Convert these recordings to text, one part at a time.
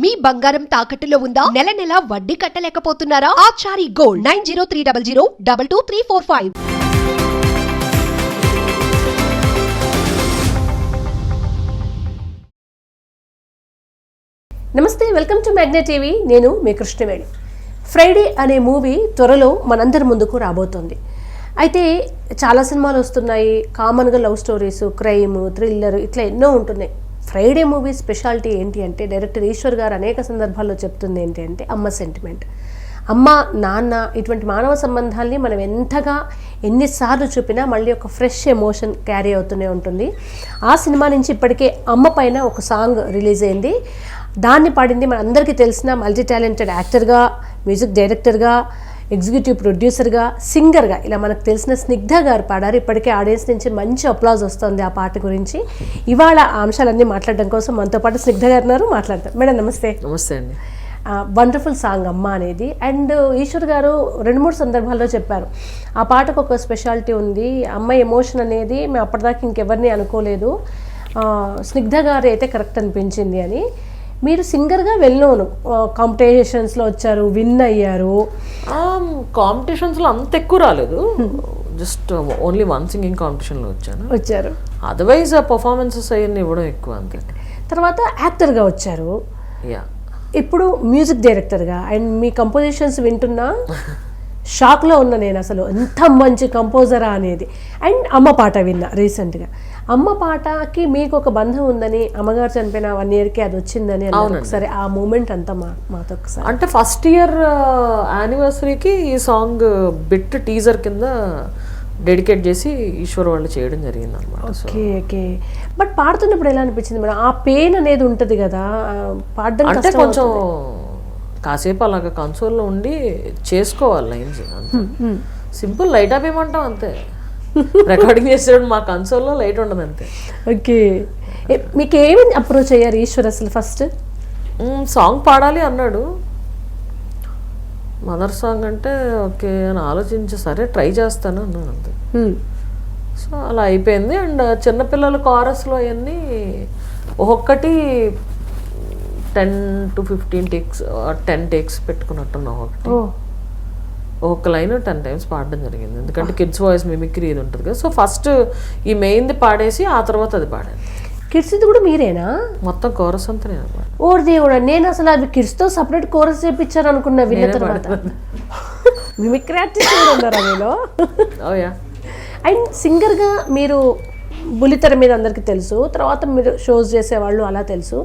మీ బంగారం తాకట్టులో ఉందా? నెల నెల వడ్డీ కట్టలేకపోతున్నారా? Achari gold nine zero three double zero double two three four five. నమస్తే వెల్కమ్ టు మ్యాగ్నా టీవీ. నేను మీ కృష్ణవేణి. ఫ్రైడే అనే మూవీ త్వరలో మనందరి ముందుకు రాబోతోంది. అయితే చాలా సినిమాలు వస్తున్నాయి. కామన్గా లవ్ స్టోరీస్ క్రైమ్ థ్రిల్లర్ ఇట్లా ఎన్నో ఉంటున్నాయి. ఫ్రైడే మూవీ స్పెషాలిటీ ఏంటి అంటే డైరెక్టర్ ఈశ్వర్ గారు అనేక సందర్భాల్లో చెప్తుంది ఏంటి అంటే అమ్మ సెంటిమెంట్ అమ్మ నాన్న ఇటువంటి మానవ సంబంధాల్ని మనం ఎంతగా ఎన్నిసార్లు చూపినా మళ్ళీ ఒక ఫ్రెష్ ఎమోషన్ క్యారీ అవుతూనే ఉంటుంది. ఆ సినిమా నుంచి ఇప్పటికే అమ్మ పైన ఒక సాంగ్ రిలీజ్ అయింది. దాన్ని పాడింది మన అందరికీ తెలిసిన మల్టీ టాలెంటెడ్ యాక్టర్గా మ్యూజిక్ డైరెక్టర్గా ఎగ్జిక్యూటివ్ ప్రొడ్యూసర్గా సింగర్గా ఇలా మనకు తెలిసిన స్నిగ్ధ గారు పాడారు. ఇప్పటికే ఆడియన్స్ నుంచి మంచి అప్లాజ్ వస్తుంది ఆ పాట గురించి. ఇవాళ ఆ అంశాలన్నీ మాట్లాడడం కోసం మనతో పాటు స్నిగ్ధ గారు ఉన్నారు. మాట్లాడతారు మేడం నమస్తే. నమస్తే అండి. వండర్ఫుల్ సాంగ్ అమ్మ అనేది. అండ్ ఈశ్వర్ గారు రెండు మూడు సందర్భాల్లో చెప్పారు. ఆ పాటకు ఒక స్పెషాలిటీ ఉంది. అమ్మ ఎమోషన్ అనేది మేము అప్పటిదాకా ఇంకెవరిని అనుకోలేదు. స్నిగ్ధ గారు అయితే కరెక్ట్ అనిపించింది అని. మీరు సింగర్గా వెళ్ళోను కాంపిటీషన్స్లో వచ్చారు విన్ అయ్యారు. కాంపిటీషన్స్లో అంత ఎక్కువ రాలేదు. జస్ట్ ఓన్లీ వన్ సింగింగ్ కాంపిటీషన్లో వచ్చాను. వచ్చారు. అదర్వైజ్ ఆ పర్ఫార్మెన్సెస్ అవన్నీ ఇవ్వడం ఎక్కువ అంతే. తర్వాత యాక్టర్గా వచ్చారు. యా ఇప్పుడు మ్యూజిక్ డైరెక్టర్గా అండ్ మీ కంపోజిషన్స్ వింటున్నా షాక్లో ఉన్నా నేను అసలు. ఎంత మంచి కంపోజరా అనేది. అండ్ అమ్మ పాట విన్నా రీసెంట్గా అమ్మ పాటకి మీకు ఒక బంధం ఉందని అమ్మగారు చనిపోయిన వన్ ఇయర్కి అది వచ్చిందని. ఒకసారి ఆ మూమెంట్ అంతా మా మాతో ఒకసారి. అంటే ఫస్ట్ ఇయర్ యానివర్సరీకి ఈ సాంగ్ బిట్ టీజర్ కింద డెడికేట్ చేసి ఈశ్వర్ వాళ్ళు చేయడం జరిగింది అనమాట ఓకే ఓకే. బట్ పాడుతున్నప్పుడు ఎలా అనిపించింది మేడం? ఆ పెయిన్ అనేది ఉంటుంది కదా పాడడం అంటే కొంచెం కాసేపు అలాగ కన్సోల్లో ఉండి చేసుకోవాలి లైన్స్ సింపుల్ లైట్ ఆఫ్ ఏమంటాం అంతే. రికార్డింగ్ చేసేటప్పుడు మా కన్సోల్లో లైట్ ఉండదు అంతే. ఓకే. మీకు ఏమి అప్రోచ్ అయ్యారు ఈశ్వర్ అసలు ఫస్ట్ సాంగ్ పాడాలి అన్నాడు. మదర్ సాంగ్ అంటే ఓకే అని ఆలోచించి సరే ట్రై చేస్తాను అన్నాను అంతే. సో అలా అయిపోయింది. అండ్ చిన్నపిల్లల కారస్లో అవన్నీ ఒక్కొక్కటి ten to fifteen takes ten takes పెట్టుకున్నట్టున్నా ఒకటి. ఒక్కొక్క లైన్ టెన్ టైమ్స్ పాడడం జరిగింది. ఎందుకంటే కిడ్స్ వాయిస్ మిమిక్రీ ఇది ఉంటుంది కదా. సో ఫస్ట్ ఈ మెయిన్ది పాడేసి ఆ తర్వాత అది పాడాను. కిడ్స్ ఇది కూడా మీరేనా? మొత్తం కోరస్ అంతా. ఓర్ దేవుడా నేను అసలు అవి కిడ్స్తో సపరేట్ కోరస్ చేపించారు అనుకున్నా విన్న తర్వాత. మిమిక్రీ ఆర్టిస్ట్ ఉన్నారా మీలో? యా అండ్ సింగర్గా మీరు బుల్లితెర మీద అందరికీ తెలుసు తర్వాత మీరు షోస్ చేసేవాళ్ళు అలా తెలుసు.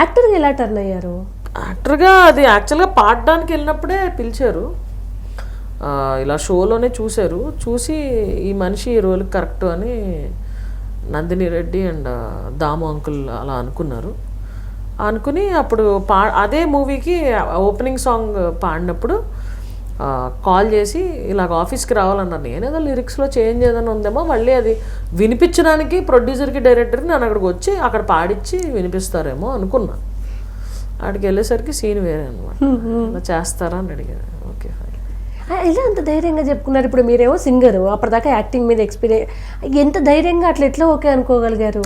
యాక్టర్గా ఎలా టర్న్ అయ్యారు? యాక్టర్గా అది యాక్చువల్గా పాడడానికి వెళ్ళినప్పుడే పిలిచారు. ఇలా షోలోనే చూశారు. చూసి ఈ మనిషి ఈ రోల్కి కరెక్ట్ అని నందిని రెడ్డి అండ్ దాము అంకుల్ అలా అనుకున్నారు. అనుకుని అప్పుడు పా అదే మూవీకి ఓపెనింగ్ సాంగ్ పాడినప్పుడు కాల్ చేసి ఇలాగ ఆఫీస్కి రావాలన్నారు. నేనేదో లిరిక్స్లో చేంజ్ ఏదైనా ఉందేమో మళ్ళీ అది వినిపించడానికి ప్రొడ్యూసర్కి డైరెక్టర్కి నన్ను అక్కడికి వచ్చి అక్కడ పాడిచ్చి వినిపిస్తారేమో అనుకున్నా. అక్కడికి వెళ్ళేసరికి సీన్ వేరే అనమాట చేస్తారా? అని అడిగారు. ఓకే ఎలా అంత ధైర్యంగా చెప్పుకున్నారు. ఇప్పుడు మీరేమో సింగర్. అప్పటిదాకా యాక్టింగ్ మీద ఎక్స్పీరియన్స్ ఎంత ధైర్యంగా అట్లా ఎట్లా ఓకే అనుకోగలిగారు?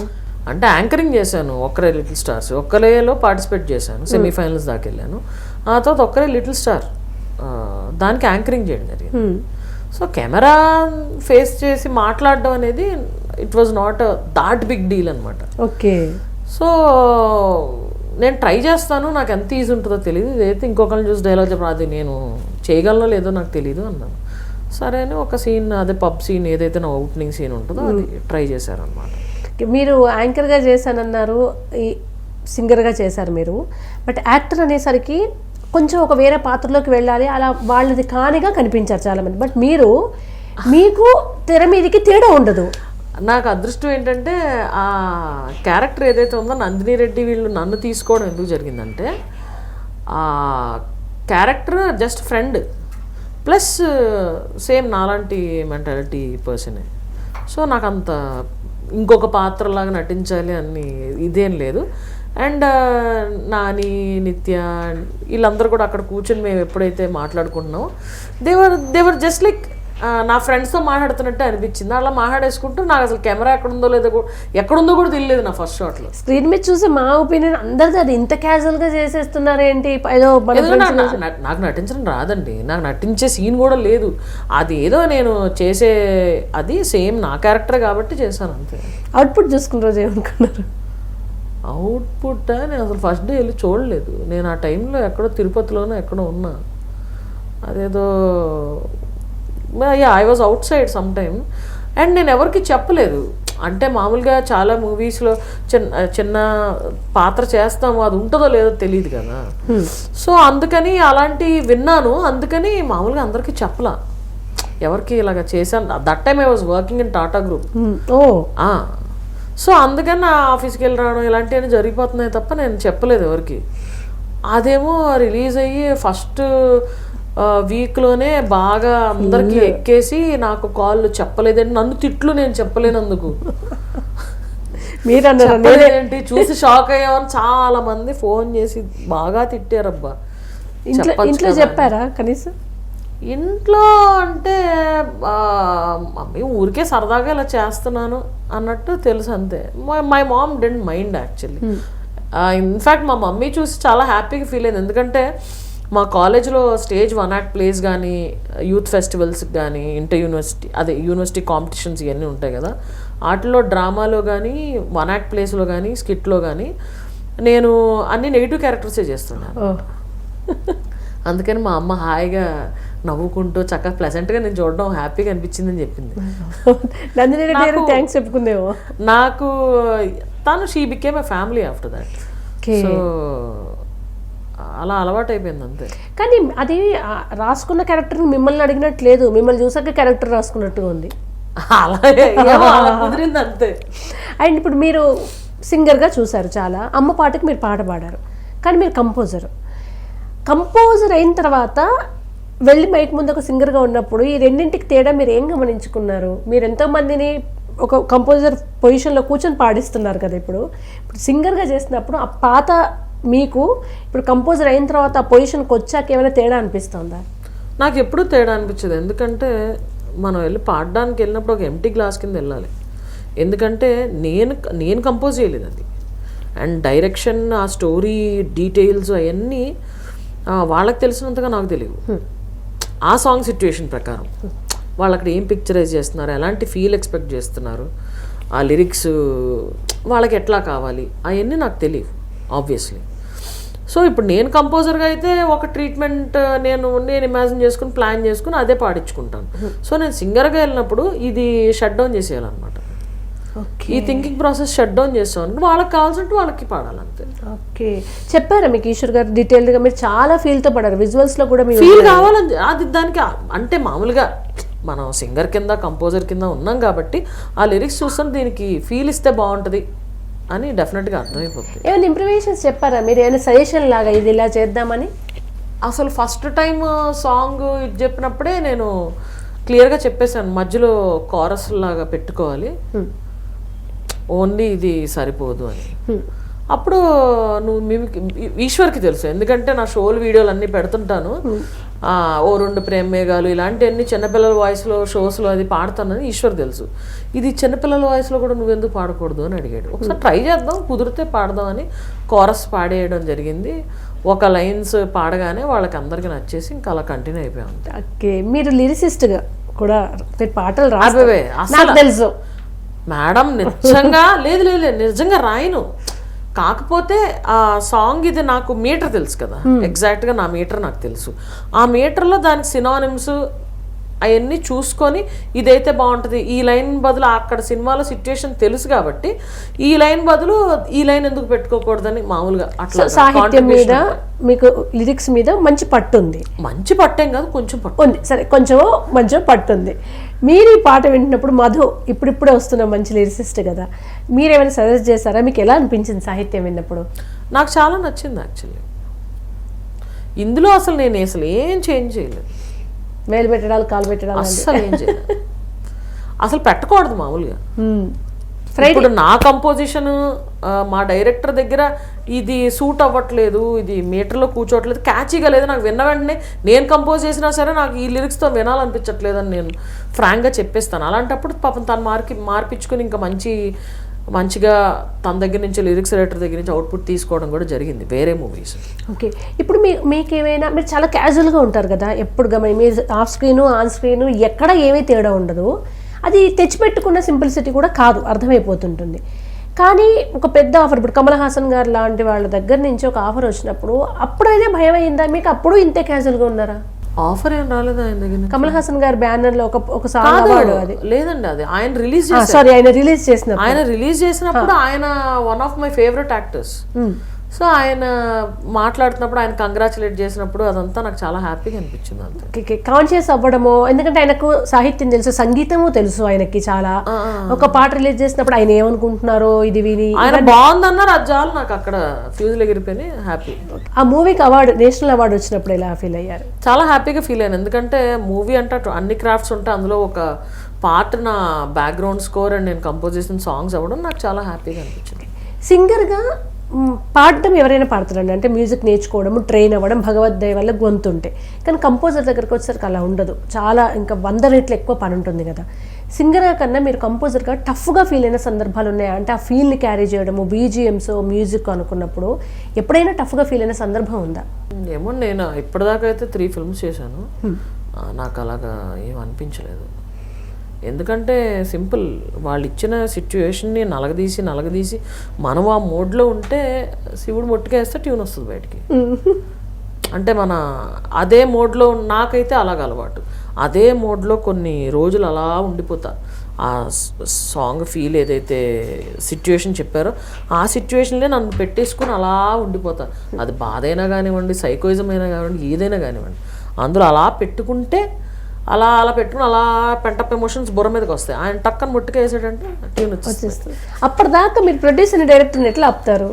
అంటే యాంకరింగ్ చేశాను. ఒక్కరే లిటిల్ స్టార్స్. ఒక్కరేలో పార్టిసిపేట్ చేశాను. సెమీఫైనల్స్ దాకా వెళ్ళాను. ఆ తర్వాత ఒక్కరే లిటిల్ స్టార్. దానికి యాంకరింగ్ చేయడం జరిగింది. సో కెమెరా ఫేస్ చేసి మాట్లాడడం అనేది it was not that big deal అనమాట ఓకే. సో నేను ట్రై చేస్తాను నాకు ఎంత ఈజీ ఉంటుందో తెలియదు ఇదైతే ఇంకొకరిని చూసి డైలాగ్ చెప్పడం అది నేను చేయగలనో లేదో నాకు తెలియదు అన్నాను. సరే అని ఒక సీన్ అదే పబ్ సీన్ ఏదైతే నా ఓపెనింగ్ సీన్ ఉంటుందో అది ట్రై చేశారనమాట మీరు యాంకర్గా చేశానన్నారు ఈ సింగర్గా చేశారు మీరు. బట్ యాక్టర్ అనేసరికి కొంచెం ఒక వేరే పాత్రలోకి వెళ్ళాలి అలా వాళ్ళది కానిగా కనిపించారు చాలామంది. బట్ మీరు మీకు తెర మీదకి తేడా ఉండదు. నాకు అదృష్టం ఏంటంటే ఆ క్యారెక్టర్ ఏదైతే ఉందో నందిని రెడ్డి వీళ్ళు నన్ను తీసుకోవడం ఎందుకు జరిగిందంటే ఆ character just friend. Plus same నాలాంటి మెంటాలిటీ పర్సనే. సో నాకు అంత ఇంకొక పాత్రలాగా నటించాలి అని ఇదేం లేదు. అండ్ నాని నిత్య వీళ్ళందరూ కూడా అక్కడ కూర్చొని మేము ఎప్పుడైతే మాట్లాడుకుంటున్నామో దేవర్ దేవర్ జస్ట్ లైక్ నా ఫ్రెండ్స్తో మాట్లాడుతున్నట్టే అనిపించింది. అలా మాట్లాడేసుకుంటూ నాకు అసలు కెమెరా ఎక్కడుందో లేదో కూడా ఎక్కడుందో కూడా తెలియలేదు నా ఫస్ట్ షాట్లో స్క్రీన్ మీద చూసి మా ఒపీనియన్ అందరిది అది ఇంత క్యాజువల్గా చేసేస్తున్నారు ఏంటి ఏదో నాకు నటించడం రాదండి. నాకు నటించే సీన్ కూడా లేదు. అది ఏదో నేను చేసే అది సేమ్ నా క్యారెక్టర్ కాబట్టి చేశాను అంతే. అవుట్పుట్ చూసుకున్న రోజు ఏమనుకున్నారు అవుట్పుట్ నేను అసలు ఫస్ట్ డే వెళ్ళి చూడలేదు. నేను ఆ టైంలో ఎక్కడో తిరుపతిలోనో ఎక్కడో ఉన్నా. అదేదో I was outside some time and నేను ఎవరికి చెప్పలేదు. అంటే మామూలుగా చాలా మూవీస్లో చిన్న చిన్న పాత్ర చేస్తాము అది ఉంటుందో లేదో తెలియదు కదా. సో అందుకని అలాంటి విన్నాను. అందుకని మామూలుగా అందరికీ చెప్పలా. ఎవరికి ఇలాగ చేశాను? That time I was working in Tata group. ఓ. ఆ. సో అందుకని నా ఆఫీస్కి వెళ్ళి రావడం ఇలాంటివన్నీ జరిగిపోతున్నాయి తప్ప నేను చెప్పలేదు ఎవరికి. అదేమో రిలీజ్ అయ్యి ఫస్ట్ వీక్లోనే బాగా అందరికి ఎక్కేసి నాకు కాల్ చెప్పలేదండి నన్ను తిట్లు నేను చెప్పలేనందుకు. మీరు అన్నారు చెప్పలేదేంటి? చూసి షాక్ అయ్యామని చాలా మంది ఫోన్ చేసి బాగా తిట్టారబ్బా. ఇంట్లో ఇంట్లో. చెప్పారా కనీసం? ఇంట్లో అంటే మమ్మీ ఊరికే సరదాగా ఇలా చేస్తున్నాను అన్నట్టు తెలుసు అంతే. My mom didn't mind actually in fact మా మమ్మీ చూసి చాలా హ్యాపీగా ఫీల్ అయింది. ఎందుకంటే మా కాలేజ్లో స్టేజ్ వన్ యాక్ట్ ప్లేస్ కానీ యూత్ ఫెస్టివల్స్కి కానీ ఇంటర్ యూనివర్సిటీ అదే యూనివర్సిటీ కాంపిటీషన్స్ ఇవన్నీ ఉంటాయి కదా. వాటిలో డ్రామాలో కానీ వన్ యాక్ట్ ప్లేస్లో కానీ స్కిట్లో కానీ నేను అన్ని నెగిటివ్ క్యారెక్టర్సే చేస్తున్నాను. అందుకని మా అమ్మ హాయిగా నవ్వుకుంటూ చక్కగా ప్లెజెంట్గా నేను చూడడం హ్యాపీగా అనిపించిందని చెప్పింది. నందిని రెడ్డి గారు థ్యాంక్స్ చెప్పుకుందేమో. నాకు తను she became a family after that so అలా అలవాటు అయిపోయింది అంతే. కానీ అది రాసుకున్న క్యారెక్టర్ మిమ్మల్ని అడిగినట్టు లేదు. మిమ్మల్ని చూసాక క్యారెక్టర్ రాసుకున్నట్టుగా ఉంది. కుదిరింది అంతే. అండ్ ఇప్పుడు మీరు సింగర్గా చూసారు చాలా. అమ్మ పాటకి మీరు పాట పాడారు. కానీ మీరు కంపోజర్ కంపోజర్ అయిన తర్వాత వెళ్ళి మైక్ ముందు ఒక సింగర్గా ఉన్నప్పుడు ఈ రెండింటికి తేడా మీరు ఏం గమనించుకున్నారు? మీరు ఎంతో మందిని ఒక కంపోజర్ పొజిషన్లో కూర్చొని పాడిస్తున్నారు కదా ఇప్పుడు. ఇప్పుడు సింగర్గా చేసినప్పుడు ఆ పాత మీకు ఇప్పుడు కంపోజర్ అయిన తర్వాత ఆ పొజిషన్కి వచ్చాక ఏమైనా తేడా అనిపిస్తుందా? నాకు ఎప్పుడూ తేడా అనిపించదు. ఎందుకంటే మనం వెళ్ళి పాడడానికి వెళ్ళినప్పుడు ఒక ఎంటీ గ్లాస్ కింద వెళ్ళాలి. ఎందుకంటే నేను నేను కంపోజ్ చేయలేదు అది. అండ్ డైరెక్షన్ ఆ స్టోరీ డీటెయిల్స్ అవన్నీ వాళ్ళకి తెలిసినంతగా నాకు తెలియదు ఆ సాంగ్ సిచ్యువేషన్ ప్రకారం. వాళ్ళు అక్కడ ఏం పిక్చరైజ్ చేస్తున్నారు ఎలాంటి ఫీల్ ఎక్స్పెక్ట్ చేస్తున్నారు ఆ లిరిక్స్ వాళ్ళకి ఎట్లా కావాలి అవన్నీ నాకు తెలియవు ఆబ్వియస్లీ సో ఇప్పుడు నేను కంపోజర్గా అయితే ఒక ట్రీట్మెంట్ నేను నేను ఇమాజిన్ చేసుకుని ప్లాన్ చేసుకుని అదే పాడించుకుంటాను. సో నేను సింగర్గా వెళ్ళినప్పుడు ఇది షట్ డౌన్ చేసేయాలన్నమాట. ఓకే ఈ థింకింగ్ ప్రాసెస్ షట్ డౌన్ చేస్తాను. వాళ్ళకి కావాల్సినట్టు వాళ్ళకి పాడాలంతే. ఓకే చెప్పారా మీకు ఈశ్వర్ గారు డీటెయిల్డ్గా మీరు చాలా ఫీల్తో పడారు. విజువల్స్లో కూడా మీరు ఫీల్ కావాలని అది దానికి అంటే మామూలుగా మనం సింగర్ కింద కంపోజర్ కింద ఉన్నాం కాబట్టి ఆ లిరిక్స్ చూస్తాం. దీనికి ఫీల్ ఇస్తే బాగుంటుంది. అని డెఫినెట్గా అర్థమైపోతుంది ఏమైనా ఇంప్రూవేషన్స్ చెప్పారా? మీరు ఏమైనా సజెషన్ లాగా ఇది ఇలా చేద్దామని? అసలు ఫస్ట్ టైం సాంగ్ ఇది చెప్పినప్పుడే నేను క్లియర్గా చెప్పేశాను మధ్యలో కారస్ లాగా పెట్టుకోవాలి. ఓన్లీ ఇది సరిపోదు అని. అప్పుడు నువ్వు మిమిక్ ఈశ్వర్కి తెలుసు. ఎందుకంటే నా షోలు వీడియోలు అన్నీ పెడుతుంటాను. ఆ, ఓ రెండు ప్రేమ మేఘాలు ఇలాంటివన్నీ చిన్నపిల్లల వాయిస్లో షోస్లో అది పాడతానని ఈశ్వర్ తెలుసు. ఇది చిన్నపిల్లల వాయిస్లో కూడా నువ్వెందుకు పాడకూడదు అని అడిగాడు. ఒకసారి ట్రై చేద్దాం కుదిరితే పాడదాం అని కోరస్ పాడేయడం జరిగింది. ఒక లైన్స్ పాడగానే వాళ్ళకి అందరికీ నచ్చేసి ఇంకా అలా కంటిన్యూ అయిపోయాం ఓకే మీరు లిరిసిస్ట్గా కూడా మీరు పాటలు అబ్బే, అసలు- తెలుసు. మేడం నిజంగా లేదు లేదు లేదు, నిజంగా రాయను. కాకపోతే ఆ సాంగ్ ఇది నాకు మీటర్ తెలుసు కదా. ఎగ్జాక్ట్గా నా మీటర్ నాకు తెలుసు. ఆ మీటర్లో దానికి సినానిమ్స్ అవన్నీ చూసుకొని ఇదైతే బాగుంటుంది. ఈ లైన్ బదులు అక్కడ సినిమాలో సిచ్యుయేషన్ తెలుసు కాబట్టి ఈ లైన్ బదులు ఈ లైన్ ఎందుకు పెట్టుకోకూడదని మామూలుగా అట్లా సాహిత్యం మీద మీకు లిరిక్స్ మీద మంచి పట్టు ఉంది మంచి పట్టేం కాదు కొంచెం పట్టు ఉంది. సరే కొంచెం మంచి పట్టు ఉంది మీరు ఈ పాట వింటున్నప్పుడు మధు ఇప్పుడిప్పుడే వస్తున్న మంచి లిరిసిస్ట్ కదా. మీరు ఏమైనా సజెస్ట్ చేశారా? మీకు ఎలా అనిపించింది సాహిత్యం విన్నప్పుడు? నాకు చాలా నచ్చింది యాక్చువల్లీ ఇందులో అసలు నేను అసలు ఏం చేంజ్ చేయలేదు. వేలు పెట్టడాలు కాలు పెట్టడాలు అస్సలు ఏం చేయలేదు. అసలు పెట్టకూడదు మామూలుగా. మ్మ్. ఇప్పుడు నా కంపోజిషన్ మా డైరెక్టర్ దగ్గర ఇది సూట్ అవ్వట్లేదు ఇది మీటర్లో కూర్చోవట్లేదు క్యాచీగా లేదు. నాకు విన్న వెంటనే నేను కంపోజ్ చేసినా సరే నాకు ఈ లిరిక్స్తో వినాలనిపించట్లేదు అని నేను ఫ్రాంక్గా చెప్పేస్తాను. అలాంటప్పుడు పాపం తను మార్కి మార్పించుకుని ఇంకా మంచి మంచిగా తన దగ్గర నుంచి లిరిక్స్ రైటర్ దగ్గర నుంచి అవుట్పుట్ తీసుకోవడం కూడా జరిగింది వేరే మూవీస్ ఓకే ఇప్పుడు మీ మీకు ఏమైనా మీరు చాలా క్యాజువల్గా ఉంటారు కదా ఎప్పుడు గమని మీరు ఆఫ్ స్క్రీన్ ఆన్ స్క్రీన్ ఎక్కడ ఏమీ తేడా ఉండదు. అది తెచ్చిపెట్టుకున్న సింప్లిసిటీ కూడా కాదు అర్థమైపోతుంటుంది. కానీ ఒక పెద్ద ఆఫర్ ఇప్పుడు కమల్ హాసన్ గారు లాంటి వాళ్ళ దగ్గర నుంచి ఒక ఆఫర్ వచ్చినప్పుడు అప్పుడైతే భయం అయిందా మీకు అప్పుడు ఇంతే క్యాజువల్గా ఉన్నారా? ఆఫర్ ఏం రాలేదు ఆయన దగ్గర. కమల్ హాసన్ గారి బ్యానర్లో ఒక ఒక సాంగ్ అది. లేదండి అది. ఆయన రిలీజ్ సారీ ఆయన రిలీజ్ చేసిన ఆయన రిలీజ్ చేసినప్పుడు ఆయన one of my favourite actors. So ఆయన మాట్లాడుతున్నప్పుడు ఆయన కంగ్రాచులేట్ చేసినప్పుడు అదంతా నాకు చాలా హ్యాపీగా అనిపించింది అంతే. కాన్షియస్ అవ్వడము ఎందుకంటే ఆయనకు సాహిత్యం తెలుసు సంగీతము తెలుసు ఆయనకి చాలా. ఒక పాట రిలీజ్ చేసినప్పుడు ఆయన ఏమనుకుంటున్నారో ఇది విని ఆయన బాగుందన్నారు అది చాలు నాకు అక్కడ ఫ్యూజులు ఎగిరిపోయి హ్యాపీ ఆ మూవీకి అవార్డు నేషనల్ అవార్డు వచ్చినప్పుడు ఎలా ఫీల్ అయ్యారు? చాలా హ్యాపీగా ఫీల్ అయ్యాను ఎందుకంటే మూవీ అంటే అన్ని క్రాఫ్ట్స్ ఉంటే అందులో ఒక పార్ట్ నా బ్యాక్గ్రౌండ్ స్కోర్ అండ్ నేను కంపోజ్ చేసిన సాంగ్స్ అవ్వడం నాకు చాలా హ్యాపీగా అనిపించింది. సింగర్గా మ్, పాడడం ఎవరైనా పాడతారండి. అంటే మ్యూజిక్ నేర్చుకోవడం ట్రైన్ అవ్వడం భగవద్గీత వల్ల గొంతు ఉంటే కానీ కంపోజర్ దగ్గరికి వచ్చేసరికి అలా ఉండదు. చాలా ఇంకా వంద రెట్లు ఎక్కువ పని ఉంటుంది కదా. సింగర్ కన్నా మీరు కంపోజర్గా టఫ్గా ఫీల్ అయిన సందర్భాలు ఉన్నాయా? అంటే ఆ ఫీల్ని క్యారీ చేయడము బీజిఎమ్స్ మ్యూజిక్ అనుకున్నప్పుడు ఎప్పుడైనా టఫ్గా ఫీల్ అయిన సందర్భం ఉందా? ఏమో నేను ఇప్పటిదాకా అయితే త్రీ ఫిల్మ్స్ చేశాను. నాకు అలాగా ఏం అనిపించలేదు. ఎందుకంటే సింపుల్ వాళ్ళు ఇచ్చిన సిచ్యువేషన్ని నలగదీసి నలగదీసి మనం ఆ మోడ్లో ఉంటే శివుడు మొట్టుకేస్తే ట్యూన్ వస్తుంది బయటికి. అంటే మన అదే మోడ్లో నాకైతే అలాగ అలవాటు. అదే మోడ్లో కొన్ని రోజులు అలా ఉండిపోతా. ఆ సాంగ్ ఫీల్ ఏదైతే సిచ్యువేషన్ చెప్పారో ఆ సిచ్యువేషన్లే నన్ను పెట్టేసుకుని అలా ఉండిపోతా. అది బాధ అయినా కానివ్వండి సైకోయిజం అయినా కానివ్వండి ఏదైనా కానివ్వండి. అందులో అలా పెట్టుకుంటే అలా అలా పెట్టుకుని అలా పెంటప్ ఎమోషన్స్ బుర్ర మీదకి వస్తాయి. ఆయన టక్కన ముట్టుగా వేసాడంటే ట్యూన్ వచ్చేస్తుంది. అప్పటిదాకా మీరు ప్రొడ్యూసర్ డైరెక్టర్ని ఎట్లా ఆపుతారు?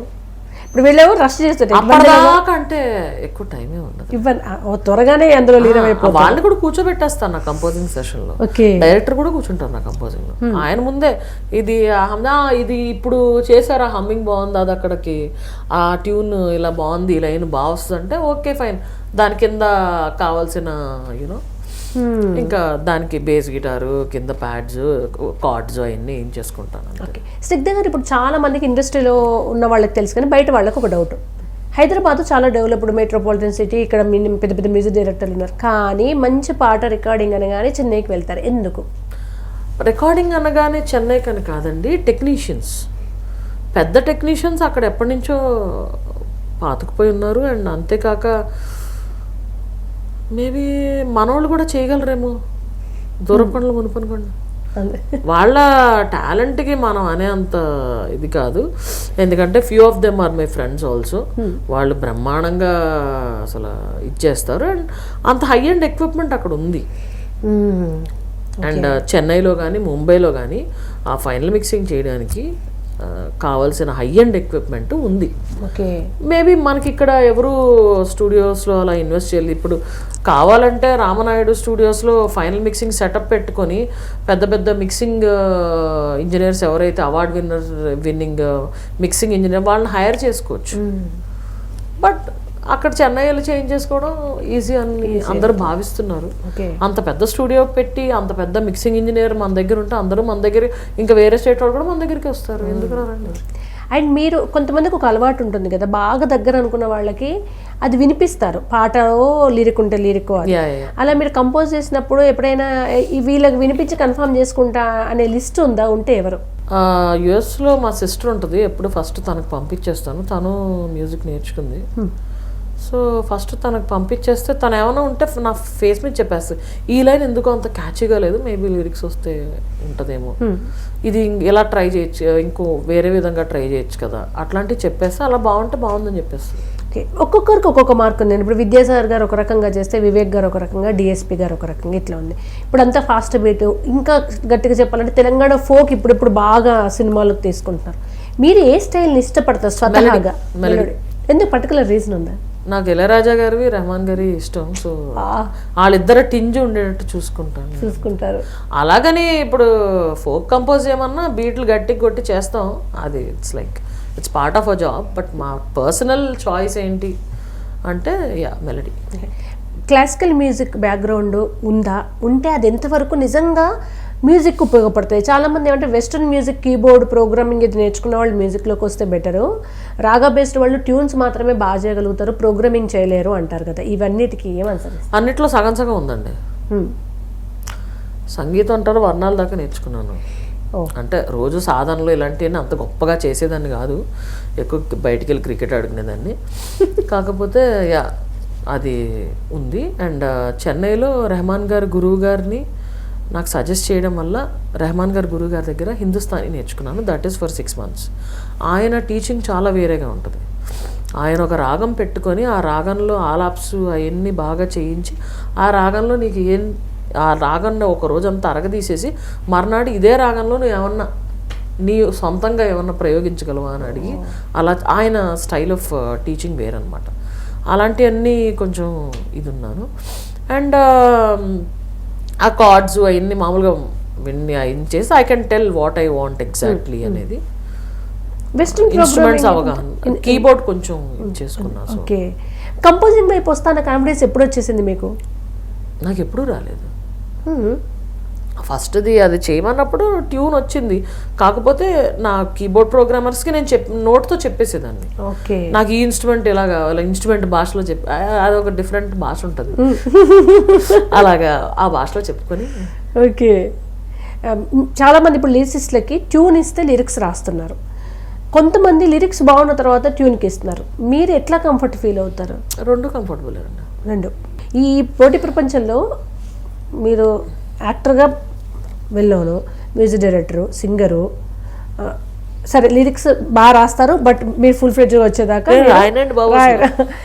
ఇప్పుడు వీళ్ళేమో రష్ చేస్తారు అప్పటిదాకా అంటే ఎక్కువ టైమే ఉండదు. ఇవ్వని త్వరగానే అందులో లీనమైపో ఆ వాళ్ళని కూడా కూర్చోబెట్టేస్తాను నా కంపోజింగ్ సెషన్లో. ఓకే. డైరెక్టర్ కూడా కూర్చుంటారు నా కంపోజింగ్లో. ఆయన ముందే ఇది ఇది ఇప్పుడు చేశారా? హమ్మింగ్ బాగుంది అది అక్కడికి? ఆ ట్యూన్ ఇలా బాగుంది ఈ లైన్ బాగా వస్తుంది అంటే ఓకే ఫైన్ దాని కింద కావాల్సిన యూనో ఇంకా దానికి బేస్ గిటారు కింద ప్యాడ్స్ కార్డ్స్ అవన్నీ ఏం చేసుకుంటాను. ఓకే స్నిగ్ధ గారు ఇప్పుడు చాలా మందికి ఇండస్ట్రీలో ఉన్న వాళ్ళకి తెలుసు కానీ బయట వాళ్ళకి ఒక డౌట్ హైదరాబాద్ చాలా డెవలప్డ్ మెట్రోపాలిటన్ సిటీ ఇక్కడ పెద్ద పెద్ద మ్యూజిక్ డైరెక్టర్లు ఉన్నారు. కానీ మంచి పాట రికార్డింగ్ అనగానే చెన్నైకి వెళ్తారు. ఎందుకు? రికార్డింగ్ అనగానే చెన్నై కని కాదండి టెక్నీషియన్స్ పెద్ద టెక్నీషియన్స్ అక్కడ ఎప్పటి నుంచో పాతుకుపోయి ఉన్నారు. అండ్ అంతేకాక మేబీ మనోళ్ళు కూడా చేయగలరేమో. దూరం పనులు మునుపనుకోండి అంతే. వాళ్ళ టాలెంట్కి మనం అనే అంత ఇది కాదు. ఎందుకంటే few of them are my friends also వాళ్ళు బ్రహ్మాండంగా అసలు ఇచ్చేస్తారు. అండ్ అంత హై అండ్ ఎక్విప్మెంట్ అక్కడ ఉంది. మ్మ్. అండ్ చెన్నైలో కానీ ముంబైలో కానీ ఆ ఫైనల్ మిక్సింగ్ చేయడానికి కావాల్సిన హై అండ్ ఎక్విప్మెంట్ ఉంది. ఓకే. మేబీ మనకి ఇక్కడ ఎవరు స్టూడియోస్లో అలా ఇన్వెస్ట్ చేయాలి. ఇప్పుడు కావాలంటే రామనాయుడు స్టూడియోస్లో ఫైనల్ మిక్సింగ్ సెటప్ పెట్టుకొని పెద్ద పెద్ద మిక్సింగ్ ఇంజనీర్స్ ఎవరైతే award winner winning mixing engineer వాళ్ళని హైర్ చేసుకోవచ్చు. బట్ అక్కడ చెన్నైలో చేంజ్ చేసుకోవడం ఈజీ అని అందరూ భావిస్తున్నారు. ఓకే అంత పెద్ద స్టూడియో పెట్టి అంత పెద్ద మిక్సింగ్ ఇంజనీర్ మన దగ్గర ఉంటే అందరూ మన దగ్గర ఇంకా వేరే స్టేట్ వాళ్ళు కూడా మన దగ్గరికి వస్తారు. ఎందుకు రారండి? అండ్ మీరు కొంతమందికి ఒక అలవాటు ఉంటుంది కదా బాగా దగ్గర అనుకున్న వాళ్ళకి అది వినిపిస్తారు. పాట లిరిక్ ఉంటే లిరిక్ అలా మీరు కంపోజ్ చేసినప్పుడు ఎప్పుడైనా వీళ్ళకి వినిపించి కన్ఫర్మ్ చేసుకుంటా అనే లిస్ట్ ఉందా? ఉంటే ఎవరు? యుఎస్లో మా సిస్టర్ ఉంటుంది. ఎప్పుడు ఫస్ట్ తనకు పంపించేస్తాను. తను మ్యూజిక్ నేర్చుకుంది. సో ఫస్ట్ తనకు పంపించేస్తే తను ఏమైనా ఉంటే నా ఫేస్ మీద చెప్పేస్తుంది ఈ లైన్ ఎందుకు అంత క్యాచీగా లేదు మేబీ లిరిక్స్ వస్తే ఉంటుందేమో. ఇది ఇలా ట్రై చేయొచ్చు ఇంకో వేరే విధంగా ట్రై చేయొచ్చు కదా అట్లాంటివి చెప్పేస్తే అలా బాగుంటే బాగుందని చెప్పేస్తుంది ఓకే ఒక్కొక్కరికి ఒక్కొక్క మార్క్ ఉంది. ఇప్పుడు విద్యాసాగర్ గారు ఒక రకంగా చేస్తే వివేక్ గారు ఒక రకంగా డిఎస్పి గారు ఒక రకంగా ఇట్లా ఉంది. ఇప్పుడు అంతా ఫాస్ట్ బీట్ ఇంకా గట్టిగా చెప్పాలంటే తెలంగాణ ఫోక్ ఇప్పుడు ఇప్పుడు బాగా సినిమాలకు తీసుకుంటున్నారు. మీరు ఏ స్టైల్ని ఇష్టపడతారు? స్వతహాగా. ఎందుకు పర్టికులర్ రీజన్ ఉందా? నాకు ఇళయరాజా గారివి రెహమాన్ గారి ఇష్టం. సో ఆ, వాళ్ళిద్దరు టింజ్ ఉండేటట్టు చూసుకుంటాను చూసుకుంటారు. అలాగని ఇప్పుడు ఫోక్ కంపోజ్ చేయమన్నా బీట్లు గట్టి కొట్టి చేస్తాం. అది it's like it's part of a job but మా పర్సనల్ చాయిస్ ఏంటి అంటే yeah melody classical music background ఉందా? ఉంటే అది ఎంతవరకు నిజంగా మ్యూజిక్ ఉపయోగపడతాయి. చాలామంది ఏమంటే వెస్ట్రన్ మ్యూజిక్ కీబోర్డ్ ప్రోగ్రామింగ్ ఇది నేర్చుకున్న వాళ్ళు మ్యూజిక్లోకి వస్తే బెటరు రాగా బేస్డ్ వాళ్ళు ట్యూన్స్ మాత్రమే బాగా చేయగలుగుతారు ప్రోగ్రామింగ్ చేయలేరు అంటారు కదా. ఇవన్నిటికీ ఏమన్సర్ అన్నిట్లో సగం సగం ఉందండి. సంగీతం అంటారు వర్ణాల దాకా నేర్చుకున్నాను. అంటే రోజు సాధనలు ఇలాంటివన్నీ అంత గొప్పగా చేసేదాన్ని కాదు. ఎక్కువ బయటికి వెళ్ళి క్రికెట్ ఆడుకునేదాన్ని. కాకపోతే యా అది ఉంది. అండ్ చెన్నైలో రెహమాన్ గారి గురువు గారిని నాకు సజెస్ట్ చేయడం వల్ల రెహమాన్ గారు గురువు గారి దగ్గర హిందుస్థానీ నేర్చుకున్నాను. That is for six months ఆయన టీచింగ్ చాలా వేరేగా ఉంటుంది. ఆయన ఒక రాగం పెట్టుకొని ఆ రాగంలో ఆలాప్స్ అవన్నీ బాగా చేయించి ఆ రాగంలో నీకు ఏం ఆ రాగంలో ఒక రోజంతా అరగదీసేసి మర్నాడు ఇదే రాగంలో నువ్వు ఏమన్నా నీ సొంతంగా ఏమన్నా ప్రయోగించగలవా అని అడిగి అలా ఆయన స్టైల్ ఆఫ్ టీచింగ్ uh, వేరనమాట అలాంటివన్నీ కొంచెం ఇది ఉన్నాను. అండ్ ఆ కార్డ్స్ అవన్నీ మామూలుగా విన్ని చేసి I can tell what I want exactly అనేది వెస్ట్రన్ ఇన్స్ట్రుమెంట్స్ అవగాహన. కీబోర్డ్ కొంచెం చేసుకున్నా సో ఓకే కంపోజింగ్ వైపు వస్తాన కాన్ఫిడెన్స్ ఎప్పుడు వచ్చేసింది మీకు? నాకు ఎప్పుడూ రాలేదు. Hmm. ఫస్ట్ది అది చేయమన్నప్పుడు ట్యూన్ వచ్చింది. కాకపోతే నా కీబోర్డ్ ప్రోగ్రామర్స్కి నేను చెప్ నోట్తో చెప్పేసేదాన్ని. ఓకే. నాకు ఈ ఇన్స్ట్రుమెంట్ ఇలా కావాలి ఇన్స్ట్రుమెంట్ భాషలో చెప్పి అది ఒక డిఫరెంట్ భాష ఉంటుంది. అలాగా ఆ భాషలో చెప్పుకొని. ఓకే. చాలా మంది ఇప్పుడు లిరిసిస్ట్లకి ట్యూన్ ఇస్తే లిరిక్స్ రాస్తున్నారు. కొంతమంది లిరిక్స్ బాగున్న తర్వాత ట్యూన్కి ఇస్తున్నారు. మీరు ఎట్లా కంఫర్ట్ ఫీల్ అవుతారు? రెండు కంఫర్టబుల్ రెండు. ఈ పోటీ ప్రపంచంలో మీరు యాక్టర్గా వెళ్ళాను మ్యూజిక్ డైరెక్టరు సింగరు. సరే లిరిక్స్ బాగా రాస్తారు బట్ మీరు ఫుల్ ఫ్లెడ్జ్గా వచ్చేదాకా.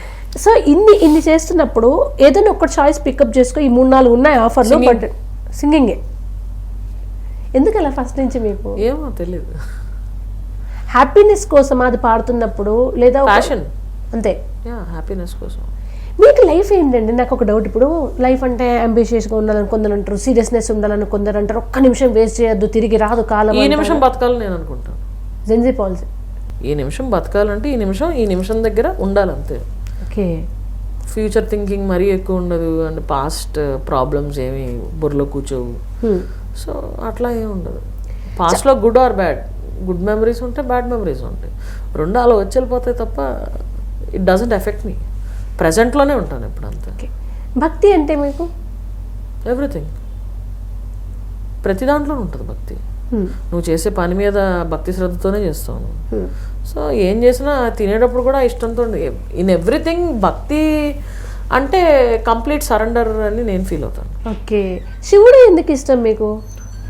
సో ఇన్ని ఇన్ని చేస్తున్నప్పుడు ఏదైనా ఒక చాయిస్ పికప్ చేసుకో ఈ మూడు నాలుగు ఉన్నాయి ఆఫర్లు బట్ సింగింగే. ఎందుకు అలా ఫస్ట్ నుంచి మీకు? ఏమో తెలియదు హ్యాపీనెస్ కోసం అది పాడుతున్నప్పుడు లేదా అంతే. హ్యాపీనెస్ కోసం. మీకు లైఫ్ ఏంటండి? నాకు ఒక డౌట్ ఇప్పుడు లైఫ్ అంటే అంబిషియస్గా ఉండాలని కొందరు అంటారు సీరియస్నెస్ ఉండాలని కొందరు అంటారు ఒక్క నిమిషం వేస్ట్ చేయొద్దు తిరిగి రాదు కాలం ఈ నిమిషం బతకాలని నేను అనుకుంటాను. జెన్జీ పాలసీ ఈ నిమిషం బతకాలంటే ఈ నిమిషం ఈ నిమిషం దగ్గర ఉండాలి అంతే ఓకే. ఫ్యూచర్ థింకింగ్ మరీ ఎక్కువ ఉండదు అండ్ పాస్ట్ ప్రాబ్లమ్స్ ఏమి బుర్రలో కూర్చోవు. సో అట్లా ఏమి ఉండదు. పాస్ట్లో good or bad good memories ఉంటాయి బ్యాడ్ మెమరీస్ ఉంటాయి. రెండు అలా వచ్చి వెళ్ళిపోతాయి తప్ప ఇట్ డజంట్ ఎఫెక్ట్ మీ ప్రజెంట్లోనే ఉంటాను ఇప్పుడు అంతే. భక్తి అంటే మీకు? ఎవ్రీథింగ్. ప్రతి దాంట్లోనూ ఉంటుంది భక్తి. నువ్వు చేసే పని మీద భక్తి శ్రద్ధతోనే చేస్తాను. సో ఏం చేసినా తినేటప్పుడు కూడా ఇష్టంతో ఇన్ ఎవ్రీథింగ్ భక్తి అంటే కంప్లీట్ సరెండర్ అని నేను ఫీల్ అవుతాను. ఓకే. శివుడు ఎందుకు ఇష్టం మీకు?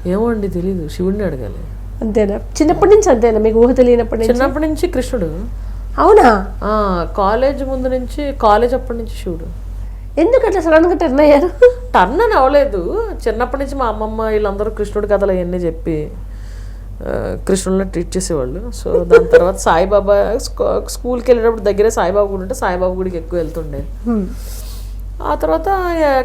ఏమో అండి తెలీదు. శివుడిని అడగాలి. అంతేనా? చిన్నప్పటి నుంచి అంతేనా? మీకు ఊహ తెలియనప్పటి నుంచి? చిన్నప్పటి నుంచి కృష్ణుడు. అవునా? కాలేజ్ ముందు నుంచి కాలేజ్ అప్పటి నుంచి శివుడు ఎందుకు అట్లా సడన్గా టర్న్ అయ్యారు? టర్న్ అని అవ్వలేదు. చిన్నప్పటి నుంచి మా అమ్మమ్మ వీళ్ళందరూ కృష్ణుడి కథలు అవన్నీ చెప్పి కృష్ణుడిని ట్రీట్ చేసేవాళ్ళు. సో దాని తర్వాత సాయిబాబా స్కూ- స్కూల్కి వెళ్ళేటప్పుడు దగ్గరే సాయిబాబా గుడి ఉంటే సాయిబాబా గుడికి ఎక్కువ వెళ్తుండే. ఆ తర్వాత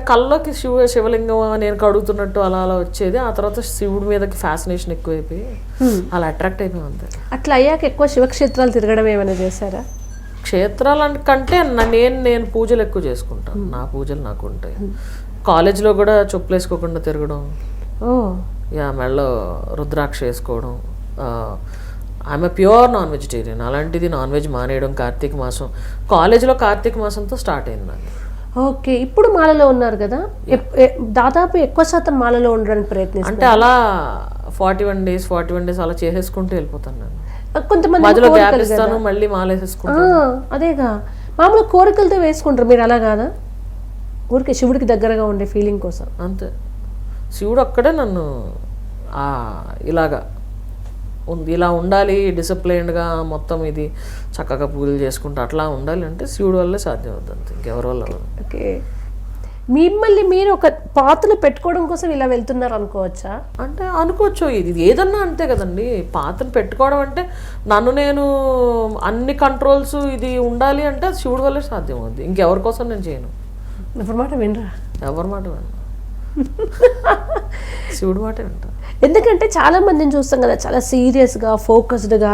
కల్లోకి శివ శివలింగం నేను కడుగుతున్నట్టు అలా అలా వచ్చేది. ఆ తర్వాత శివుడి మీదకి ఫ్యాసినేషన్ ఎక్కువైపోయి అలా అట్రాక్ట్ అయిపోయాం అంతే. అట్లా అయ్యాక ఎక్కువ శివక్షేత్రాలు తిరగడం ఏమైనా చేశారా? క్షేత్రాల కంటే నేను నేను పూజలు ఎక్కువ చేసుకుంటాను. నా పూజలు నాకు ఉంటాయి. కాలేజ్లో కూడా చెప్పులు వేసుకోకుండా తిరగడం యా మెడలో రుద్రాక్ష వేసుకోవడం. ఆమె ప్యూర్ నాన్ వెజిటేరియన్ అలాంటిది నాన్ వెజ్ మానేయడం కార్తీక మాసం. కాలేజీలో కార్తీక మాసంతో స్టార్ట్ అయింది నాకు. ఓకే ఇప్పుడు మాలలో ఉన్నారు కదా? దాదాపు ఎక్కువ శాతం మాలలో ఉండడానికి ప్రయత్నిస్తారు అంటే అలా forty one days forty one days అలా చేసేసుకుంటూ వెళ్ళిపోతాను నేను. కొంతమంది మధ్యలో గ్యాప్ కోరికలు కదా. ఇస్తాను మళ్ళీ మాలేసేసుకుంటాను. అదేగా. మామూలు కోరికలతో వేసుకుంటారు మీరు అలా కాదా? ఊరికే శివుడికి దగ్గరగా ఉండే ఫీలింగ్ కోసం. అంతే. శివుడు అక్కడే నన్ను ఇలాగా ఉంది. ఇలా ఉండాలి డిసిప్లైన్డ్గా మొత్తం ఇది చక్కగా పూజలు చేసుకుంటూ అట్లా ఉండాలి అంటే శివుడు వల్లే సాధ్యం అవుతుంది ఇంకెవరి వల్ల. ఓకే. మిమ్మల్ని మీరు ఒక పాత్రలు పెట్టుకోవడం కోసం ఇలా వెళ్తున్నారు అనుకోవచ్చా? అంటే అనుకోవచ్చు. ఇది ఏదన్నా అంతే కదండి. పాత్రను పెట్టుకోవడం అంటే నన్ను నేను అన్ని కంట్రోల్స్ ఇది ఉండాలి అంటే శివుడి వల్లే సాధ్యం అవుద్ది ఇంకెవరి కోసం నేను చేయను. ఇప్పుడు మాట వినరా? ఎవరి మాట వినను. శివుడి మాట వింటా. ఎందుకంటే చాలా మందిని చూస్తాం కదా చాలా సీరియస్గా ఫోకస్డ్గా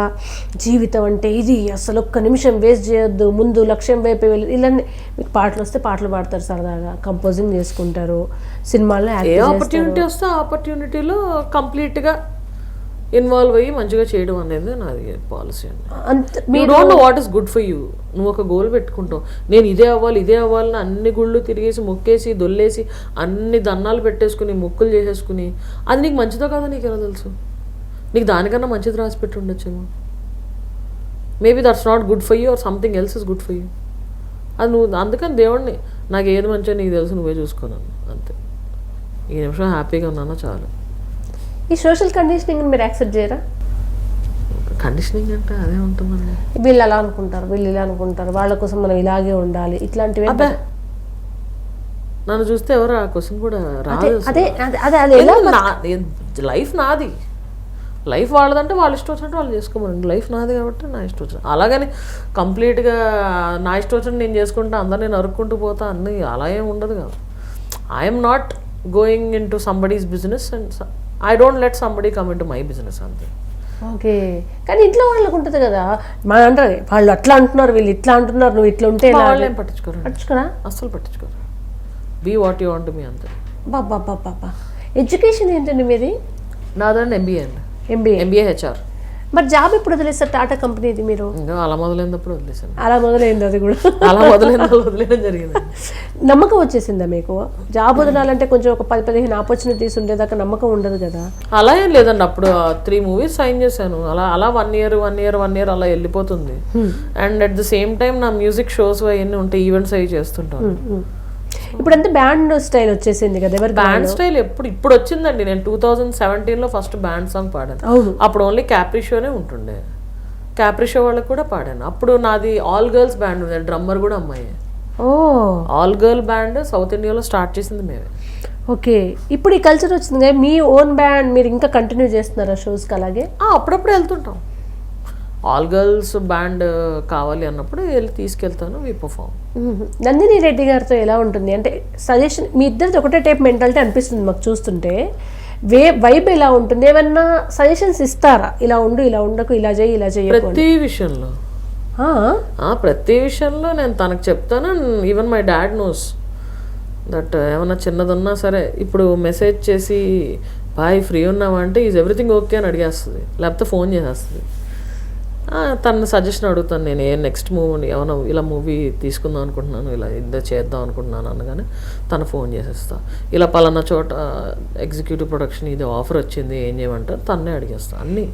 జీవితం అంటే ఇది. అసలు ఒక్క నిమిషం వేస్ట్ చేయొద్దు ముందు లక్ష్యం వైపు వెళ్ళి ఇలా మీకు పాటలు వస్తే పాటలు పాడతారు సరదాగా కంపోజింగ్ చేసుకుంటారు ఏ చేస్తారు. ఆపర్చునిటీ వస్తే ఆపర్చునిటీలో కంప్లీట్గా ఇన్వాల్వ్ అయ్యి మంచిగా చేయడం అనేది నాది పాలసీ అండి. You don't know what is good for you నువ్వు ఒక గోల్ పెట్టుకుంటావు. నేను ఇదే అవ్వాలి ఇదే అవ్వాలని అన్ని గుళ్ళు తిరిగేసి మొక్కేసి దొల్లేసి అన్ని దన్నాలు పెట్టేసుకుని మొక్కులు చేసేసుకుని అది నీకు మంచిదో కాదో నీకు ఎలా తెలుసు? నీకు దానికన్నా మంచిది రాసి పెట్టి ఉండొచ్చేమో. Maybe that's not good for you or something else is good for you అది నువ్వు అందుకని దేవుడిని నాకు ఏది మంచిగా నీకు తెలుసు నువ్వే చూసుకున్నాను అంతే. ఈ నిమిషం హ్యాపీగా ఉన్నానో? చాలు. ఈ సోషల్ కండిషనింగ్ మీరు యాక్సెప్ట్ చేయరా? కండిషనింగ్ అంటే అదే ఉంటుందండి. వీళ్ళు అలా అనుకుంటారు వీళ్ళు ఇలా అనుకుంటారు వాళ్ళ కోసం మనం ఇలాగే ఉండాలి. ఇట్లాంటివి నన్ను చూస్తే ఎవరు ఆ క్వశ్చన్ కూడా రాదు అదే అదే లైఫ్ నాది. లైఫ్ వాళ్ళదంటే వాళ్ళు ఇష్టం వచ్చినట్టు వాళ్ళు చేసుకోమనండి లైఫ్ నాది కాబట్టి నా ఇష్టం వచ్చిన అలాగని కంప్లీట్గా నా ఇష్టం వచ్చినట్టు నేను చేసుకుంటా అందరు నేను అరుక్కుంటూ పోతా అన్ని అలా ఏం ఉండదు కదా. I'm not going into somebody's business and I don't let somebody come into my business అంతే ఓకే. కానీ ఇంట్లో వాళ్ళకు ఉంటుంది కదా. మన అంటారు వాళ్ళు అట్లా అంటున్నారు వీళ్ళు ఇట్లా అంటున్నారు నువ్వు ఇట్లా ఉంటే వాళ్ళు పట్టించుకోరు? పట్టించుకోరా? అస్సలు పట్టించుకోరు. బీ వాట్ యూ వాంట్ మీ అంతే. బాబా బాబా ఎడ్యుకేషన్ ఏంటండి మీది? నాదండి ఎంబీఏ అండి. ఎంబీఏ ఎంబీఏ హెచ్ఆర్ మరి జాబ్ ఎప్పుడు వదిలేస్తారు టాటా కంపెనీది మీరు? అలా మొదలైనప్పుడు వదిలేసాను అలా మొదలైంది అది కూడా. అలా మొదలైన వదిలేయడం జరిగింది. నమ్మకం వచ్చేసిందా మీకు? జాబ్ వదలాలంటే కొంచెం ఒక పది పదిహేను ఆపర్చునిటీస్ ఉండేదాకా నమ్మకం ఉండదు కదా. అలా ఏం లేదండి అప్పుడు త్రీ మూవీస్ సైన్ చేశాను. అలా అలా one year one year one year అలా వెళ్ళిపోతుంది. And at the same time నా మ్యూజిక్ షోస్ అవన్నీ ఉంటాయి ఈవెంట్స్ అవి చేస్తుంటాను. ఇప్పుడంతా బ్యాండ్ స్టైల్ వచ్చేసింది కదా ఎవరికి బ్యాండ్ స్టైల్ ఎప్పుడు ఇప్పుడు వచ్చిందండి. నేను టూ థౌజండ్ సెవెంటీన్లో ఫస్ట్ బ్యాండ్ సాంగ్ పాడాను. అప్పుడు ఓన్లీ క్యాప్రీ షోనే ఉంటుండే. క్యాప్రీ షో వాళ్ళకి కూడా పాడాను. అప్పుడు నాది ఆల్ గర్ల్స్ బ్యాండ్ ఉంది డ్రమ్మర్ కూడా అమ్మాయి. ఓ. ఆల్ గర్ల్ బ్యాండ్ సౌత్ ఇండియాలో స్టార్ట్ చేసింది మేమే. ఓకే. ఇప్పుడు ఈ కల్చర్ వచ్చింది మీ ఓన్ బ్యాండ్ మీరు ఇంకా కంటిన్యూ చేస్తున్నారా షోస్కి అలాగే? అప్పుడప్పుడు వెళ్తుంటాం. ఆల్ గర్ల్స్ బ్యాండ్ కావాలి అన్నప్పుడు వెళ్ళి తీసుకెళ్తాను వి పర్ఫామ్. నందిని రెడ్డి గారితో ఎలా ఉంటుంది? అంటే సజెషన్ మీ ఇద్దరిది ఒకటే టైప్ మెంటాలిటీ అనిపిస్తుంది మాకు చూస్తుంటే. వే వైబ్ ఎలా ఉంటుంది? ఏమన్నా సజెషన్స్ ఇస్తారా? ఇలా ఉండు ఇలా ఉండకు ఇలా చేయి ఇలా అని. ప్రతి విషయంలో. ప్రతి విషయంలో నేను తనకు చెప్తాను even my dad knows that ఏమన్నా చిన్నదున్నా సరే ఇప్పుడు మెసేజ్ చేసి బాయ్ ఫ్రీ ఉన్నావా? అంటే ఈజ్ ఎవ్రీథింగ్ ఓకే అని అడిగేస్తుంది. లేకపోతే ఫోన్ చేసేస్తుంది. తన సజెషన్ అడుగుతాను నేను ఏ నెక్స్ట్ మూవీ ఏమైనా ఇలా మూవీ తీసుకుందాం అనుకుంటున్నాను ఇలా ఇద్దరు చేద్దాం అనుకుంటున్నాను అనగానే తను ఫోన్ చేసేస్తా. ఇలా పలానా చోట ఎగ్జిక్యూటివ్ ప్రొడక్షన్ ఇది ఆఫర్ వచ్చింది ఏం చేయమంటారు తన్నే అడిగేస్తా. అన్నీ.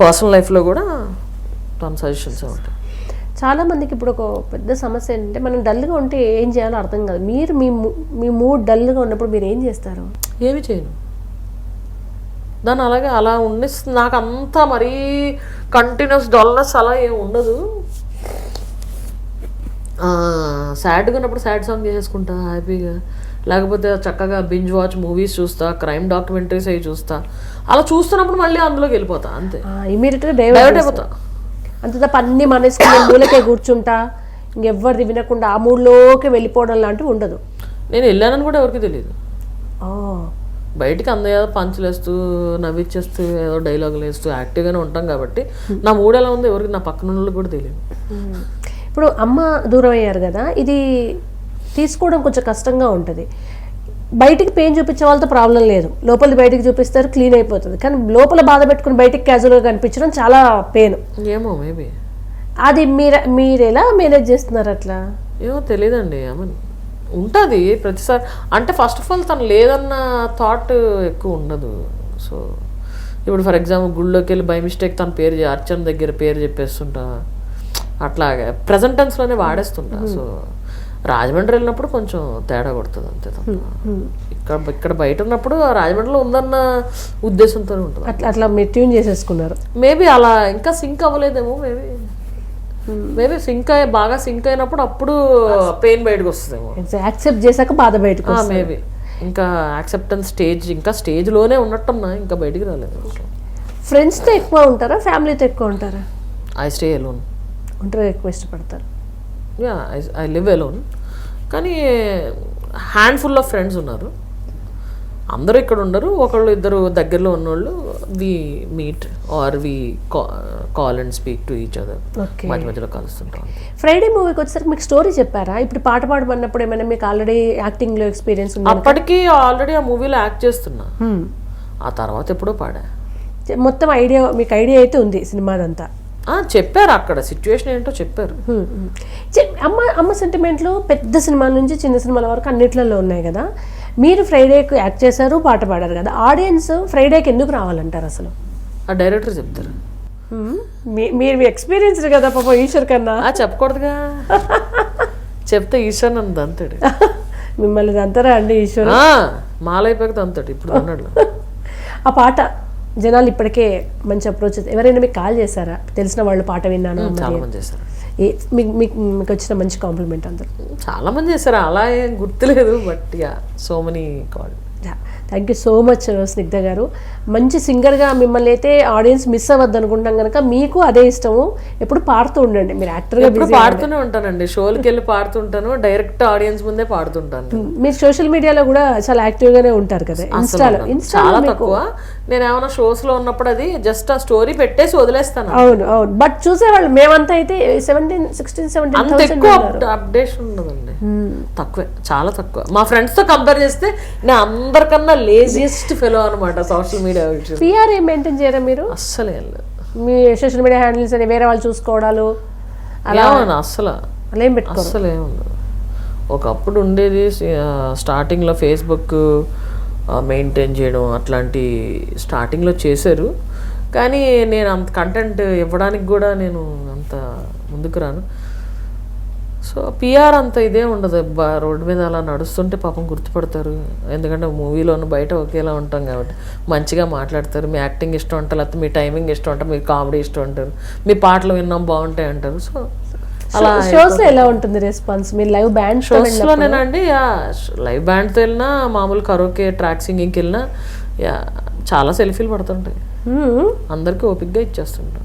పర్సనల్ లైఫ్లో కూడా తన సజెషన్స్ ఉంటాయి. చాలా మందికి ఇప్పుడు ఒక పెద్ద సమస్య ఏంటంటే మనం డల్గా ఉంటే ఏం చేయాలో అర్థం కాదు. మీరు మీ మూ- మీ మూడ్ డల్గా ఉన్నప్పుడు మీరు ఏం చేస్తారు? ఏమి చేయను. దాన్ని అలాగే అలా ఉండి నాకు అంతా మరీ కంటిన్యూస్ డల్నెస్ అలా ఏం ఉండదు. సాడ్గా ఉన్నప్పుడు సాడ్ సాంగ్ చేసేసుకుంటా హ్యాపీగా. లేకపోతే చక్కగా బింజ్ వాచ్ మూవీస్ చూస్తా క్రైమ్ డాక్యుమెంటరీస్ అవి చూస్తా. అలా చూస్తున్నప్పుడు మళ్ళీ అందులోకి వెళ్ళిపోతా అంతే. ఇమీడియట్గా డైవర్ట్ అయిపోతా. అంత అన్ని మనసుకుని మూలకే కూర్చుంటా ఇంకెవ్వరిది వినకుండా ఆ మూడ్లోకి వెళ్ళిపోవడం లాంటివి ఉండదు. నేను వెళ్ళానని కూడా ఎవరికి తెలియదు బయటికి అందరూ పంచులేస్తూ నవ్విచ్చేస్తూ ఏదో డైలాగులు వేస్తూ యాక్టివ్గానే ఉంటాం కాబట్టి నా మూడు ఎలా ఉందో ఎవరికి నా పక్కన కూడా తెలియదు. ఇప్పుడు అమ్మ దూరం అయ్యారు కదా ఇది తీసుకోవడం కొంచెం కష్టంగా ఉంటుంది. బయటికి పెయిన్ చూపించే వాళ్ళతో ప్రాబ్లం లేదు. లోపల బయటికి చూపిస్తారు క్లీన్ అయిపోతుంది. కానీ లోపల బాధ పెట్టుకుని బయటికి క్యాజువల్గా కనిపించడం చాలా పెయిన్. ఏమో మేబీ అది మీరు మీరు ఎలా మేనేజ్ చేస్తున్నారు అట్లా? ఏమో తెలియదండి ఐ మీన్ ఉంటుంది ప్రతిసారి. అంటే ఫస్ట్ ఆఫ్ ఆల్ తను లేదన్న థాట్ ఎక్కువ ఉండదు. సో ఇప్పుడు ఫర్ ఎగ్జాంపుల్ గుళ్ళోకి వెళ్ళి బై మిస్టేక్ తన పేరు అర్చన దగ్గర పేరు చెప్పేస్తుంటా. అట్లాగే ప్రజెంట్ టెన్స్లోనే వాడేస్తుంటా. సో రాజమండ్రి వెళ్ళినప్పుడు కొంచెం తేడా కొడుతుంది అంతే తప్ప. ఇక్కడ ఇక్కడ బయట ఉన్నప్పుడు రాజమండ్రిలో ఉందన్న ఉద్దేశంతోనే ఉంటుంది. అట్లా అట్లా మీరు ట్యూన్ చేసేసుకున్నారు. మేబీ అలా ఇంకా సింక్ అవ్వలేదేమో మేబీ మేబీ సింక్ అయ్యి బాగా సింక్ అయినప్పుడు అప్పుడు పెయిన్ బయటకు వస్తుందేమో యాక్సెప్ట్ చేశాక బాధ బయటకు వస్తుంది. మేబీ ఇంకా యాక్సెప్టెన్స్ స్టేజ్ ఇంకా స్టేజ్లోనే ఉన్నట్టున్నా ఇంకా బయటికి రాలేదు. ఫ్రెండ్స్తో ఎక్కువ ఉంటారా? ఫ్యామిలీతో ఎక్కువ ఉంటారా? ఐ స్టే ఎలోన్ ఒంటరిగా ఎక్కువ ఇష్టపడతారు. యా ఐ లివ్ ఎలోన్ కానీ హ్యాండ్ఫుల్ ఆఫ్ ఫ్రెండ్స్ ఉన్నారు. అందరూ ఇక్కడ ఉండరు ఒకళ్ళు ఇద్దరు దగ్గరలో ఉన్నోళ్ళు we meet or we call and speak to each other మధ్య మధ్యలో కలుస్తుంటాం. ఫ్రైడే మూవీకి వచ్చేసరికి మీకు స్టోరీ చెప్పారా? ఇప్పుడు పాట పాడమన్నప్పుడు ఏమైనా మీకు ఆల్రెడీ యాక్టింగ్లో ఎక్స్పీరియన్స్ ఉందా? అప్పటికి ఆల్రెడీ ఆ మూవీలో యాక్ట్ చేస్తున్నా. ఆ తర్వాత ఎప్పుడో పాడా. మొత్తం ఐడియా మీకు ఐడియా అయితే ఉంది సినిమాదంతా. చెప్పారు అక్కడ సిచ్యువేషన్ ఏంటో చెప్పారు. హ్మ్. చె- అమ్మ అమ్మ సెంటిమెంట్లు పెద్ద సినిమాల నుంచి చిన్న సినిమాల వరకు అన్నిట్లలో ఉన్నాయి కదా. మీరు ఫ్రైడేకి యాక్ట్ చేశారు పాట పాడారు కదా ఆడియన్స్ ఫ్రైడేకి ఎందుకు రావాలంటారు అసలు? ఆ డైరెక్టర్ చెప్తారు. మీరు మీ ఎక్స్పీరియన్స్ కదా పాప ఈశ్వర్ కన్నా. చెప్పకూడదుగా. చెప్తే ఈశాన్ నన్ను దంతాడు. మిమ్మల్ని అంటారా అండి ఈశ్వర్? మాలైపోయాక దంతాడు ఇప్పుడు అన్నాడు ఆ పాట జనాలు ఇప్పటికే మంచి అప్రోచ్ ఎవరైనా మీకు కాల్ చేశారా? తెలిసిన వాళ్ళు పాట విన్నాను చాలా మంది చేశారు. మీకు మీకు వచ్చిన మంచి కాంప్లిమెంట్ అందరు. చాలా మంది చేశారు అలా ఏం గుర్తులేదు but yeah so many call thank you so much Snigdha garu. మంచి సింగర్గా మిమ్మల్ని అయితే ఆడియన్స్ మిస్ అవ్వద్దు అనుకుంటాం కనుక మీకు అదే ఇష్టము. ఎప్పుడు పాడుతూ ఉండండి మీరు యాక్టర్గా ఎప్పుడు పాడుతూనే ఉంటానండి షోలకి వెళ్ళి పాడుతుంటాను డైరెక్ట్ ఆడియన్స్ ముందే పాడుతుంటాను. మీరు సోషల్ మీడియాలో కూడా చాలా యాక్టివ్గానే ఉంటారు కదా ఇన్స్టాలో ఇన్స్టాలో చాలా తక్కువ. నేను ఏమైనా షోస్లో ఉన్నప్పుడు అది జస్ట్ ఆ స్టోరీ పెట్టేసి వదిలేస్తాను. అవును అవును. బట్ చూసేవాళ్ళు మేమంతా అయితే సెవెంటీన్ సిక్స్టీన్ సెవెంటీన్ అంత ఎక్కువ అప్డేషన్ ఉండదండి. తక్కువే చాలా తక్కువ. మా ఫ్రెండ్స్తో కంపేర్ చేస్తే నేను అందరికన్నా లేజియస్ట్ ఫెలో అనమాట సోషల్ మీడియా పిఆర్ ఏం మెయింటైన్ చేయరా మీరు? అస్సలు మీ సోషల్ మీడియా హ్యాండిల్స్ అని వేరే వాళ్ళు చూసుకోవడాలు ఏమన్నా అస్సలు. అలా ఏం పెట్టుకోరు? అస్సలు ఏం ఉండదు. ఒకప్పుడు ఉండేది స్టార్టింగ్లో ఫేస్బుక్ మెయింటైన్ చేయడం అట్లాంటి స్టార్టింగ్లో చేశారు. కానీ నేను అంత కంటెంట్ ఇవ్వడానికి కూడా నేను అంత ముందుకు రాను. సో పిఆర్ అంత ఇదే ఉండదు. బా రోడ్డు మీద అలా నడుస్తుంటే పాపం గుర్తుపడతారు. ఎందుకంటే మూవీలోను బయట ఒకేలా ఉంటాం కాబట్టి. మంచిగా మాట్లాడతారు. మీ యాక్టింగ్ ఇష్టం ఉంటారు లేకపోతే మీ టైమింగ్ ఇష్టం ఉంటారు మీ కామెడీ ఇష్టం ఉంటారు మీ పాటలు విన్నాం బాగుంటాయి అంటారు. సో అలా షోస్ ఎలా ఉంటుంది రెస్పాన్స్ మీరు లైవ్ బ్యాండ్ షోస్లోనేనండి యా లైవ్ బ్యాండ్తో వెళ్ళినా మామూలు కరోకే ట్రాక్ సింగింగ్కి వెళ్ళినా యా చాలా సెల్ఫీలు పడుతుంటాయి. అందరికీ ఓపిక్గా ఇచ్చేస్తుంటాం.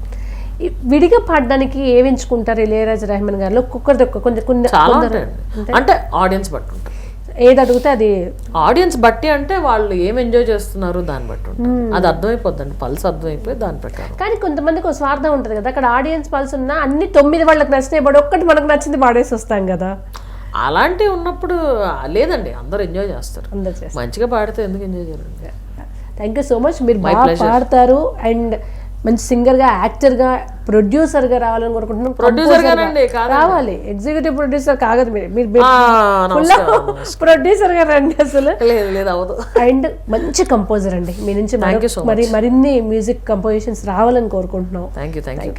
విడిగా పాడడానికి ఏవి ఎంచుకుంటారు ఇళయరాజా రెహమాన్ గారిలో? ఒక్కొక్కరిది ఒక్క కొంచెం కొన్ని చాలా అంటే ఆడియన్స్ బట్టి ఉంటుంది ఏది అడిగితే అది ఆడియన్స్ బట్టి అంటే వాళ్ళు ఏం ఎంజాయ్ చేస్తున్నారు దాన్ని బట్టి ఉంటుంది. అది అర్థమైపోద్దండి. పల్స్ అర్థమైపోయి దాని ప్రకారం. కానీ కొంతమందికి ఒక స్వార్థం ఉంటుంది కదా. అక్కడ ఆడియన్స్ పల్స్ ఉన్నా అన్ని తొమ్మిది వాళ్ళకి నచ్చినాయి బట్ ఒక్కటి మనకు నచ్చింది పాడేసి వస్తాం కదా. అలాంటివి ఉన్నప్పుడు లేదండి. అందరూ ఎంజాయ్ చేస్తారు. మంచిగా పాడితే ఎందుకు ఎంజాయ్ చేయాలండి థ్యాంక్ యూ సో మచ్ మీరు బాగా పాడతారు. అండ్ మంచి సింగర్గా యాక్టర్గా ప్రొడ్యూసర్గా రావాలని కోరుకుంటున్నాం. కాదండి. రావాలి. ఎగ్జిక్యూటివ్ ప్రొడ్యూసర్ కాగదు మీరు. మీరు ఆ, నమస్కారం, ప్రొడ్యూసర్గా రండి అసలు. లేదు లేదు అవ్వదు. అండ్ మంచి కంపోజర్ అండి. మీ నుంచి మరో- మరి మరిన్ని మ్యూజిక్ కంపోజిషన్స్ రావాలని కోరుకుంటున్నాం. Thank you thank you